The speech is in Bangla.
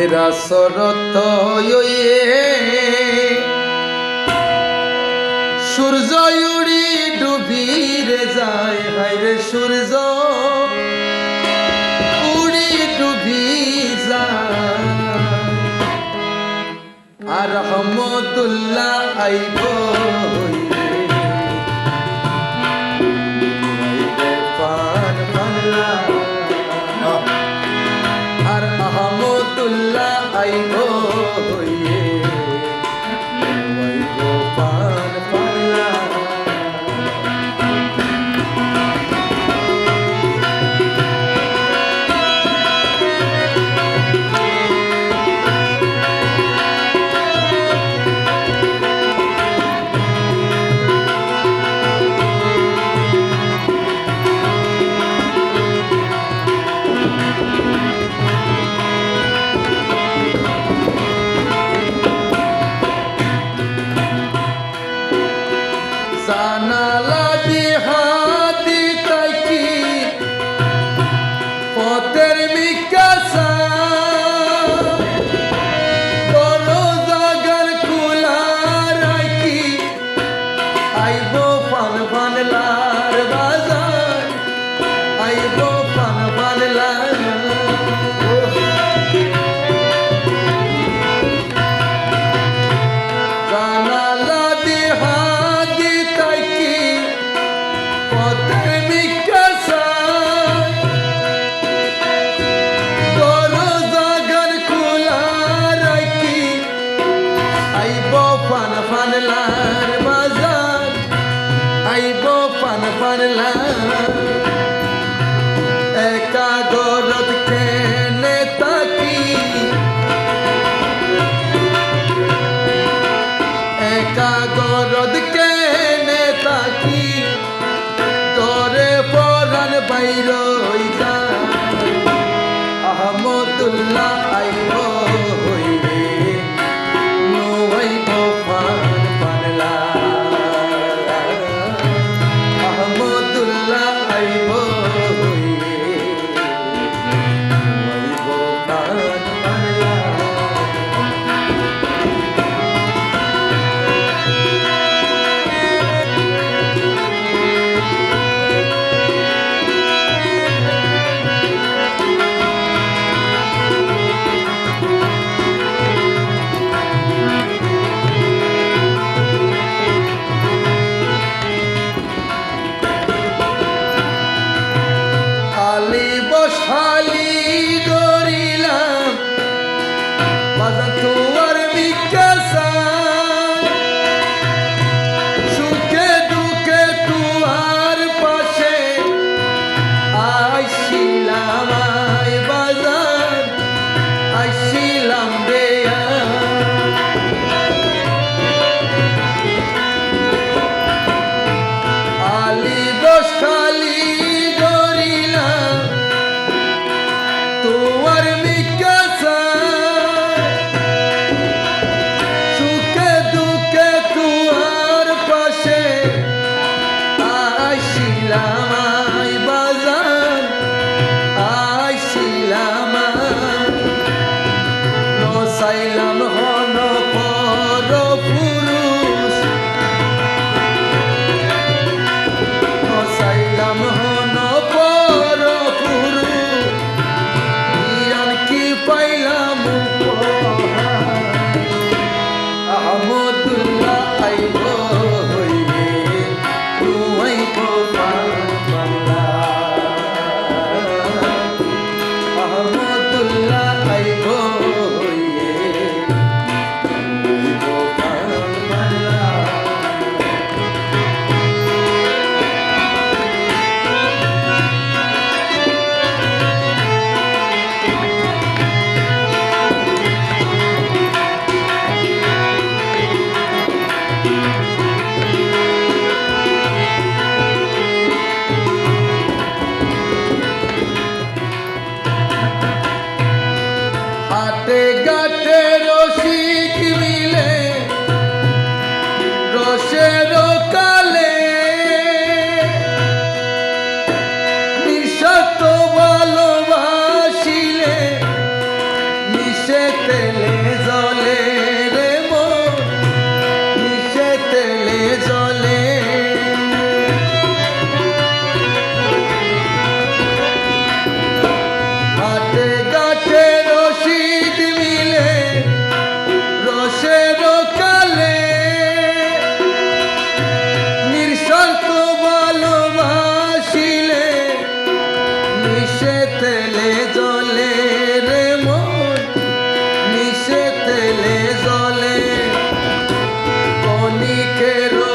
তেরা শরত সূর্য উড়ি ডুবিরে যায় হাইরে সূর্য। উড়ি ডুবি যায়। আর আহমদুল্লাহ আইব। জানলা। একা গরত কেনে তাকি। একা গরত কেনে তাকি। তোরে পরান বাইরইতা আহমদুল্লাহ quiero